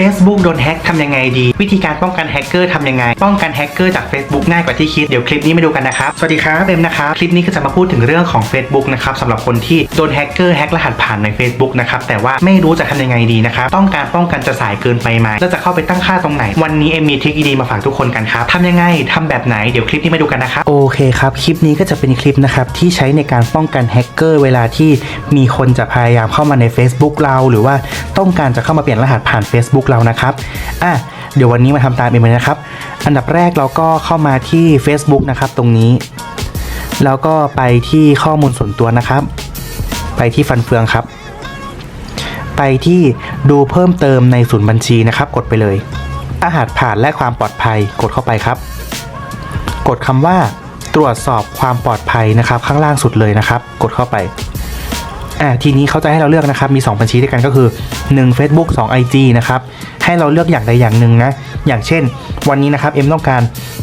Facebook โดนแฮ็กทำยังไงดี วิธีการป้องกันแฮกเกอร์ทำยังไง ป้องกันแฮกเกอร์จาก Facebook ง่ายกว่าที่คิด เดี๋ยวคลิปนี้มาดูกันนะครับ สวัสดีครับเบมนะครับ คลิปนี้ก็จะมาพูดถึงเรื่องของ Facebook นะครับสำหรับคนที่โดนแฮกเกอร์แฮกรหัสผ่านใน Facebook นะครับ แต่ว่าไม่รู้จะทำยังไงดีนะครับ ต้องการป้องกันจะสายเกินไปไหมแล้วจะเข้าไปตั้งค่าตรงไหน วันนี้เอ็มมีทริคดีๆมาฝากทุกคนกันครับทำยังไงทำแบบไหน เดี๋ยวคลิปนี้มาดูกันนะครับ โอเคครับ คลิปนี้ก็จะเป็นคลิปนะครับที่ใช้ในการป้องกันแฮกเกอร์เวลาที่มีคนจะพยายามเข้ามาใน Facebook เรา หรือว่าต้องการจะเข้ามาเปลี่ยนรหัสผ่าน Facebook เรานะครับอะเดี๋ยววันนี้มาทำตามเองเลยนะครับ อันดับแรกเราก็เข้ามาที่ Facebook นะครับ ตรงนี้ แล้วก็ไปที่ข้อมูลส่วนตัวนะครับ ไปที่ฟันเฟืองครับ ไปที่ดูเพิ่มเติมในศูนย์บัญชีนะครับ กดไปเลยรหัสผ่านและความปลอดภัยกดเข้าไปครับ กดคำว่าตรวจสอบความปลอดภัยนะครับ ข้างล่างสุดเลยนะครับ กดเข้าไป อ่าทีนี้เขาจะให้เราเลือกนะครับ มี 2 บัญชีด้วยกันก็คือ 1 Facebook 2 IG นะครับ ให้เราเลือกอย่างใดอย่างหนึ่งนะ อย่างเช่น วันนี้นะครับเอ็มต้องการ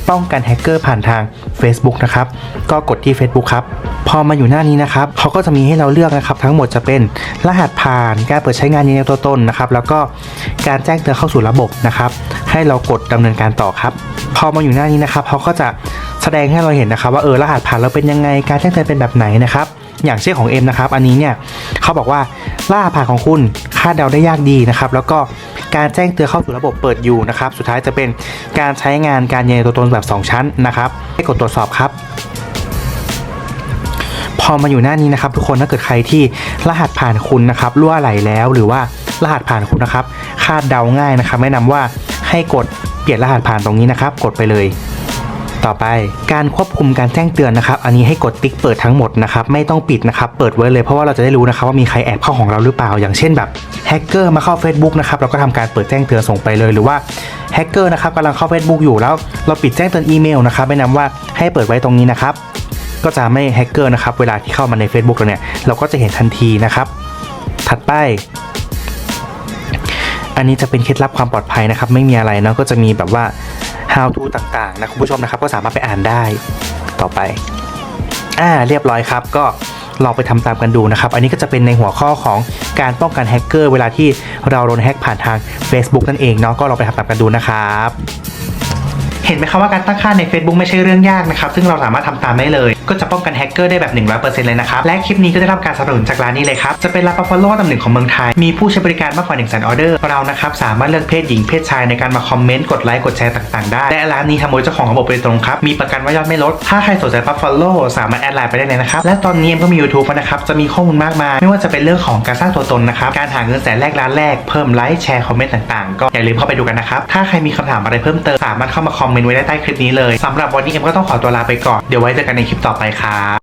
ป้องกันแฮกเกอร์ผ่านทาง Facebook นะครับ ก็กดที่ Facebook ครับ พอมาอยู่หน้านี้นะครับเขาก็จะมีให้เราเลือกนะครับ ทั้งหมดจะเป็นรหัสผ่าน การเปิดใช้งานยืนยันตัวตนนะครับ แล้วก็การแจ้งเตือนเข้าสู่ระบบนะครับ ให้เรากดดำเนินการต่อครับ พอมาอยู่หน้านี้นะครับเขาก็จะ แสดงให้เราเห็นนะครับว่าเออรหัสผ่านเราเป็นยังไงการแจ้งเตือนเป็นแบบไหนนะครับอย่างเช่นของเอ็มนะครับ อันนี้เนี่ยเขาบอกว่ารหัสผ่านของคุณคาดเดาได้ยากดีนะครับ แล้วก็การแจ้งเตือนเข้าสู่ระบบเปิดอยู่นะครับ สุดท้ายจะเป็นการใช้งานการยืนยันตัวตนแบบ 2 ชั้นนะครับ ให้กดตรวจสอบครับ พอมาอยู่หน้านี้นะครับ ทุกคนถ้าเกิดใครที่รหัสผ่านคุณนะครับรั่วไหลแล้วหรือว่ารหัสผ่านคุณนะครับ คาดเดาง่ายนะครับ แนะนำว่าให้กดเปลี่ยนรหัสผ่านตรงนี้นะครับ กดไปเลย ต่อไปการควบคุมการแจ้งเตือนนะครับ อันนี้ให้กดติ๊กเปิดทั้งหมดนะครับไม่ต้องปิดนะครับเปิดไว้เลยเพราะว่าเราจะได้รู้นะครับว่ามีใครแอบเข้าของเราหรือเปล่า อย่างเช่นแบบแฮกเกอร์มาเข้า Facebook นะครับเราก็ทำการเปิดแจ้งเตือนส่งไปเลยหรือว่าแฮกเกอร์นะครับกำลังเข้า Facebook อยู่แล้ว เราปิดแจ้งเตือนอีเมลนะครับแนะนำว่าให้เปิดไว้ตรงนี้นะครับก็จะไม่แฮกเกอร์นะครับเวลาที่เข้ามาใน Facebook เราเนี่ยเราก็จะเห็นทันทีนะครับ ถัดไป อันนี้จะเป็นเคล็ดลับความปลอดภัยนะครับ ไม่มีอะไรเนาะก็จะมีแบบว่า how to ต่างๆนะคุณผู้ชมนะครับก็สามารถไปอ่านได้ต่อไปอ่าเรียบร้อยครับก็ลองไปทำตามกันดูนะครับ อันนี้ก็จะเป็นในหัวข้อของการป้องกันแฮกเกอร์เวลาที่เราโดนแฮกผ่านทาง Facebook นั่นเองเนาะก็ลองไปทำตามกันดูนะครับ เห็นไหมครับว่าการตั้งค่าใน Facebook ไม่ใช่เรื่องยากนะครับ ซึ่งเราสามารถทำตามได้เลย ก็จะป้องกันแฮกเกอร์ได้แบบ 100%เลยนะครับ และคลิปนี้ก็ได้รับการสนับสนุนจากร้านนี้เลยครับ จะเป็นร้าน Buffalo อันดับหนึ่งของเมืองไทย มีผู้ใช้บริการมากกว่า1 0 0 0 0 0ออเดอร์ เรานะครับสามารถเลือกเพศหญิงเพศชายในการมาคอมเมนต์กดไลค์กดแชร์ต่างๆ ได้ และร้านนี้ทำโดยเจ้าของระบบโดยตรงครับ มีประกันว่ายอดไม่ลด ถ้าใครสนใจ Buffalo สามารถแอดไลน์ไปได้เลยนะครับและตอนนี้เอ็มก็มี YouTube แล้วนะครับจะมีข้อมูลมากมาย ไม่ว่าจะเป็นเรื่องของการสร้างตัวตนนะครับการหาเงินแสนแรกล้านแรกเพิ่มไลค์แชร์คอมเมนต์ต่างๆ ก็อย่าลืมเข้าไปดูกันนะครับถ้าใครมีคำถามอะไรเพิ่มเติมสามารถเข้ามาคอมเมนต์ไว้ได้ใต้คลิปนี้เลยสำหรับวันนี้เอ็มก็ต้องขอตัวลาไปก่อนเดี๋ยวไว้เจอกันในคลิปต่อไปครับ